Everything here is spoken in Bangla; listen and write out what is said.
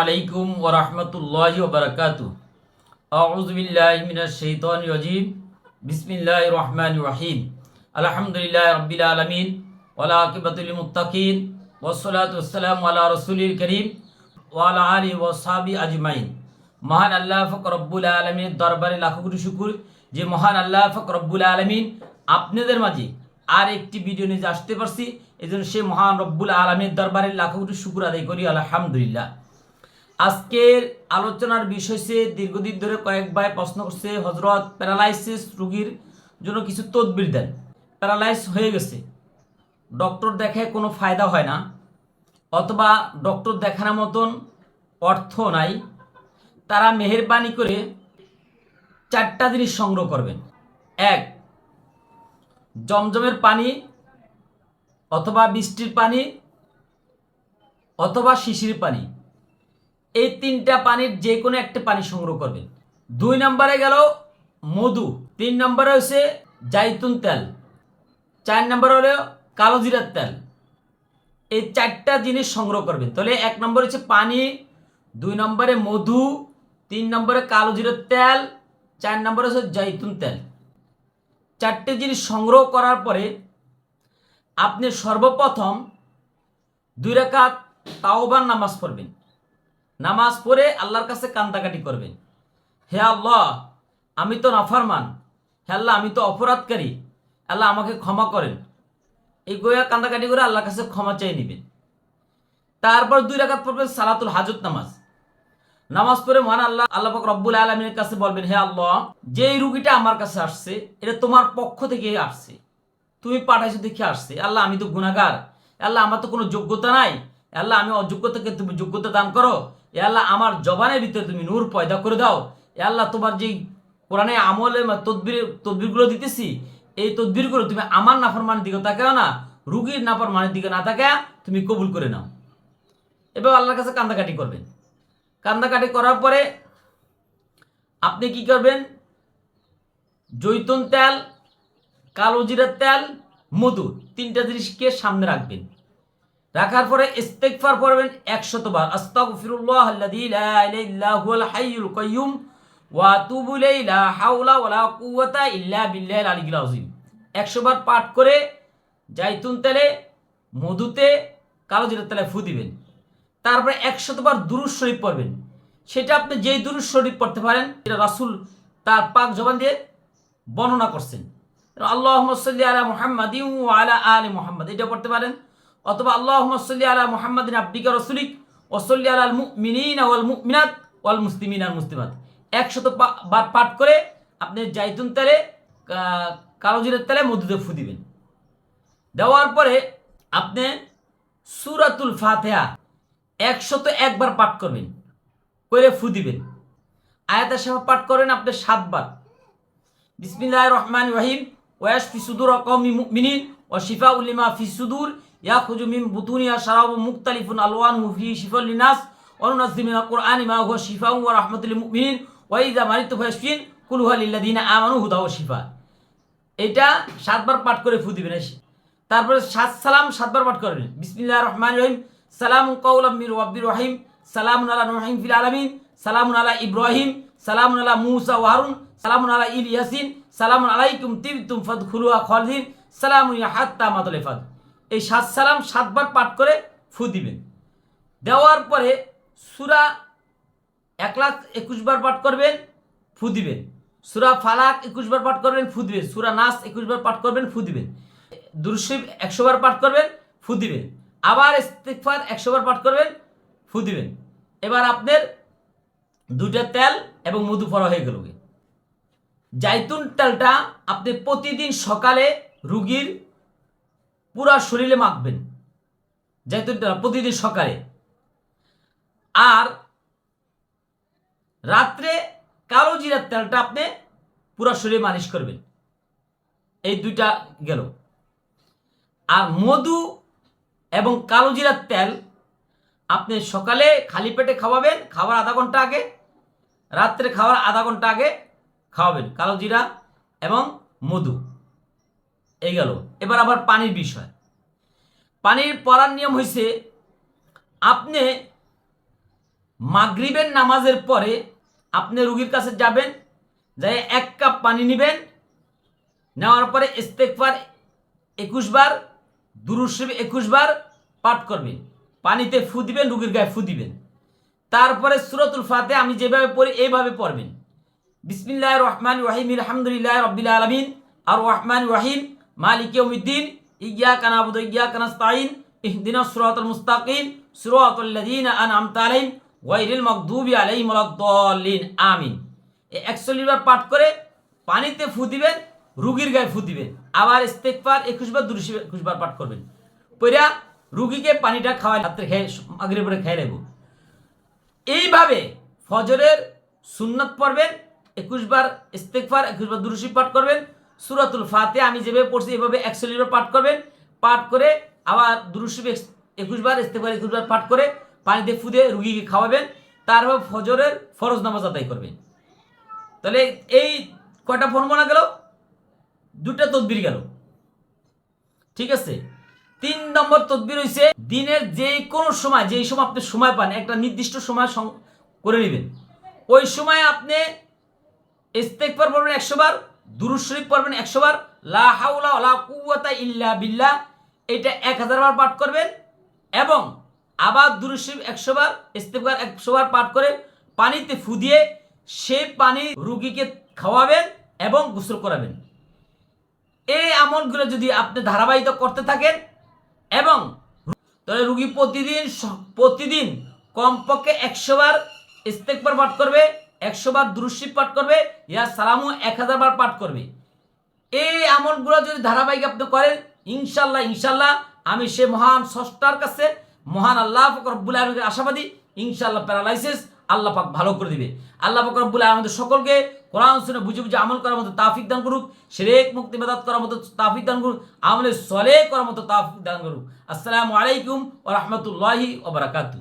আলাইকুম ওয়া রাহমাতুল্লাহি ওয়া বারাকাতু আউযু বিল্লাহি মিনাশ শাইতানির রাজিম। বিসমিল্লাহির রহমানির রহিম। আলহামদুলিল্লাহি রাব্বিল আলামিন। আজমাইন। মহান আল্লাহ ফক রব্বুল আলমিনের দরবারে লাখো কোটি শুকুর। যে মহান আল্লাহ ফক রব্বুল আলমিন আপনাদের মাঝে আর একটি ভিডিও নিয়ে আসতে পারছি। এই জন্য সে মহান রব্বুল আলমীর দরবারে লাখো কোটি শুকুর আদায় করি, আলহামদুলিল্লাহ। আজকের আলোচনার বিষয় হচ্ছে, দীর্ঘদিন ধরে কয়েকবার প্রশ্ন করছে হজরত প্যারালাইসিস রোগীর জন্য কিছু তদবির দেন। প্যারালাইস হয়ে গেছে। ডক্টর দেখে কোনো ফায়দা হয় না, অথবা ডক্টর দেখানোর মতন অর্থ নাই। তারা মেহেরবানি করে চারটা জিনিস সংগ্রহ করবেন। এক, জমজমের পানি অথবা বৃষ্টির পানি অথবা শিশির পানি। এই তিনটা পানির যে কোনো একটা পানি সংগ্রহ করবেন। দুই নম্বরে গেল মধু, তিন নম্বরে হচ্ছে জাইতুন তেল, চার নম্বর হলো কালো জিরার তেল। এই চারটা জিনিস সংগ্রহ করবেন। তাহলে এক নম্বর হচ্ছে পানি, দুই নম্বরে মধু তিন নম্বরে কালো জিরার তেল, চার নম্বরে হচ্ছে জৈতুন তেল। চারটে জিনিস সংগ্রহ করার পরে আপনি সর্বপ্রথম দুই রাকাত তাওবার নামাজ পড়বেন। নামাজ পড়ে আল্লাহর কাছে কান্দাকাটি করবেন। হে আল্লাহ, আমি তো নাফারমান। হে আল্লাহ, আমি তো অপরাধকারী। আল্লাহ আমাকে ক্ষমা করেন। এই গোয়া কান্দাকাটি করে আল্লাহর কাছে ক্ষমা চেয়ে নেবেন। তারপর দুই রাকাত পড়বেন সালাতুল হাজত নামাজ। নামাজ পড়ে মহান আল্লাহ আল্লাহ পাক রব্বুল আলমিনের কাছে বলবেন, হে আল্লাহ, যেই রুগীটা আমার কাছে আসছে, এটা তোমার পক্ষ থেকে আসছে। তুমি পাঠাইছো দেখে আসছে। আল্লাহ, আমি তো গুণাগার আল্লাহ, আমার তো কোনো যোগ্যতা নাই। আল্লাহ, আমি অযোগ্যতাকে তুমি যোগ্যতা দান করো। এ আল্লাহ, আমার জবানের ভিতরে তুমি নূর পয়দা করে দাও। এ আল্লাহ, তোমার যেই কোরআনে আমলে তদবির, তদবিরগুলো দিতেছি, এই তদবিরগুলো তুমি আমার নাফরমানের দিকে তাকাও না, রুগীর নাফরমানের দিকে না তাকায় তুমি কবুল করে নাও। এবার আল্লাহর কাছে কান্দাকাটি করবেন। কান্দাকাটি করার পরে আপনি কি করবেন? জৈতুন তেল, কালো জিরার তেল, মধু তিনটা জিনিসকে সামনে রাখবেন। রাখার পরে ইস্তেগফার পড়বেন একশতবার। আস্তাগফিরুল্লাহ আল্লাযী লা ইলাহা ইল্লা হুয়াল হাইয়ুল কাইয়্যুম ওয়া আতুবু ইলাইহি, লা হাওলা ওয়ালা কুওয়াতা ইল্লা বিল্লাহিল আলিয়্যিল আযীম। 100 বার পাঠ করে জাইতুন তেলে, মধুতে, কালো জিরার তেলে ফু দিবেন। তারপরে একশতবার দুরুদ শরীফ পড়বেন। সেটা আপনি যেই দুরুদ শরীফ পড়তে পারেন এটা রাসুল তার পাক জবান দিয়ে বর্ণনা করছেন। আল্লাহ সাল্লি আলা মোহাম্মদ আলা আলি মুহাম্মদ, এটা পড়তে পারেন। অথবা আল্লাহ সাল্লি আলা মুহাম্মাদিন আব্দিকা রসুলিক ওসল্লি আল মুমিনিন ওয়াল মুমিনাত ওয়াল মুসলিমিন আর মুসলিমাত। একশত বার পাঠ করে আপনি জাইতুন তেলে কা- কালো জিরের তেলে মধুতে ফু দিবেন। দেওয়ার পরে আপনি সুরাতুল ফাতেহা একশত একবার পাঠ করবেন করে ফু দিবেন। আয়াতের সাথে পাঠ করেন আপনি সাতবার। বিসমিল্লাহ রহমান রহিম, ওয়াস ফি সুদুর কওমি মুমিনিন ও শিফা উলিমা ফি সুদুর ইয়াখুজু মিন বুতুনিয়া শারাবু মুখতালিফুন আলওয়ানহু ফি শিফাল লিনাস মিনাল কুরআনি মা হুয়া শিফাউ ওয়া রাহমাতুল মুমিনিন, ওয়া ইযা মারিতু ফায়াশফিন, কুল হুয়া লিল্লাযিনা আমানু হুদা ওয়া শিফা। এটা সাতবার পাঠ করে ফু দিবেন তারপরে সাত সালাম সাতবার পাঠ করবেন বিসমিল্লাহ রহমান রহিম সালাম কৌলাম মির ওয়াব্বির রহিম, সালামুন আলা রহিম ফিল আলামিন, সালামুন আলা ইব্রাহিম, সালামুন আলা মুসা ওয়া হারুন, সালামুন আলা ইল ইয়াসিন, সালামুন আলাইকুম তিবতুম ফাদখুলুহা খালিদিন, সালামুন ইয়া হাত্তা মাতুল ফাদ। এই সাত সালাম সাতবার পাঠ করে ফু দিবেন। দেওয়ার পরে সূরা এক লাখ একুশ বার পাঠ করবেন, ফু দিবেন। সুরা ফালাক একুশ বার পাঠ করবেন, ফু দিবেন। সুরা নাস একুশ বার পাঠ করবেন, ফু দিবেন। দুরশিব একশো বার পাঠ করবেন, ফু দিবেন। আবার ইস্তিগফার একশো বার পাঠ করবেন, ফু দিবেন। এবার আপনার দুইটা তেল এবং মধু ফরা হয়ে গেল জাইতুন তেলটা আপনি প্রতিদিন সকালে রুগীর পুরা শরীরে মাখবেন। জাইতুন তেল প্রতিদিন সকালে। আর রাত্রে কালো জিরার তেলটা আপনি পুরো শরীরে মালিশ করবেন। এই দুইটা গেল। আর মধু এবং কালো জিরার তেল আপনি সকালে খালি পেটে খাওয়াবেন, খাওয়ার আধা ঘণ্টা আগে, রাত্রে খাওয়ার আধা ঘণ্টা আগে খাওয়াবেন, কালো জিরা এবং মধু। এই গেল। এবার আবার পানির বিষয়। পানির পড়ার নিয়ম হয়েছে আপনি মাগরিবের নামাজের পরে আপনি রুগীর কাছে যাবেন যাই এক কাপ পানি নেবেন, নেওয়ার পরে ইস্তেকফার একুশ বার দুরুশিব একুশ বার পাঠ করবেন। পানিতে ফু দিবেন, রুগীর গায়ে ফু দিবেন। তারপরে সুরতুল ফাতে আমি যেভাবে পড়ি, এইভাবে পড়বেন। বিসমিল্লাহ রহমান রহিম, আলহামদুলিল্লাহ রবিল আলমিন। আর রহমান রহিম, মালিক উদ্দিন ইয়া কানাবুদ ইয়া কানাস্তাইন ইহদিনা সুরাতুল মুস্তাকিম। সুরাতুল্লাযীন আনআমতা আলাইহিম ওয়াইরিল মাগদুবি আলাইহিম ওয়ালাদ-দাল্লিন। আমিন। একচল্লিশ বার পাঠ করে পানিতে ফু দিবেন রুগীর গায়ে ফু দিবেন। আবার ইস্তেকফার একুশ বার, দুরুশি একুশ বার পাঠ করবেন। পইরা রুগীকে পানিটা খাওয়াই রাত্রে খেয়ে আগের পরে খেয়ে নেব। এইভাবে ফজরের সুন্নত পড়বেন, একুশ বার ইস্তেকফার একুশ বার, দুরুশি পাঠ করবেন। সুরাতুল ফাতে আমি যেভাবে পড়ছি, এভাবে একশো বার পাঠ করবেন। পাঠ করে আবার দুরুশি একুশ বার ইস্তেকফার একুশ বার পাঠ করে পানিতে ফুদে রুগীকে খাওয়াবেন। তারপর ফজরের ফরজ নামাজ আদায় করবেন। তাহলে এই কয়টা ফর্মুলা গেল? দুটা তদবির গেল। ঠিক আছে? তিন নম্বর তদবির হয়েছে দিনের যে কোনো সময়, যেই সময় আপনি সময় পান, একটা নির্দিষ্ট সময় করে নেবেন। ওই সময় আপনি ইস্তেকবার পড়বেন একশো বার, দুরুদ শরীফ পড়বেন একশো বার, লা কুওয়াতা ইল্লা বিল্লাহ, এটা এক হাজার বার পাঠ করবেন এবং আবার দুরুদ শরীফ একশো বার, ইস্তেকবার একশো বার পাঠ করে পানিতে ফু দিয়ে সেই পানি রুগীকে খাওয়াবেন এবং গোসল করাবেন। এই আমলগুলো যদি আপনি ধারাবাহিক করতে থাকেন এবং তাহলে রুগী প্রতিদিন প্রতিদিন কমপক্ষে একশো বার ইস্তেকবার পাঠ করবে, একশো বার দুরুশিব পাঠ করবে, ইয়া সালামু এক হাজার বার পাঠ করবে। এই আমলগুলো যদি ধারাবাহিক আপনি করেন, ইনশাল্লাহ ইনশাল্লাহ আমি সে মহান ষষ্ঠার কাছে মহান আল্লাহ ফকর আলমীর আশাবাদী, ইনশাল্লাহ প্যারালাইসিস আল্লাহ পাক ভালো করে দিবে। আল্লাহ পাক রব্বুল আমাদের সকলকে কোরআন শুনে বুঝে বুঝে আমল করার মতো তাফিক দান করুক শেরেক মুক্তি মেদাত করার মতো তাফিক দান করুক, আমলে সলে করার মতো তাফিক দান করুক। আসসালামু আলাইকুম ও রহমতুল্লাহি ওবরাকাতু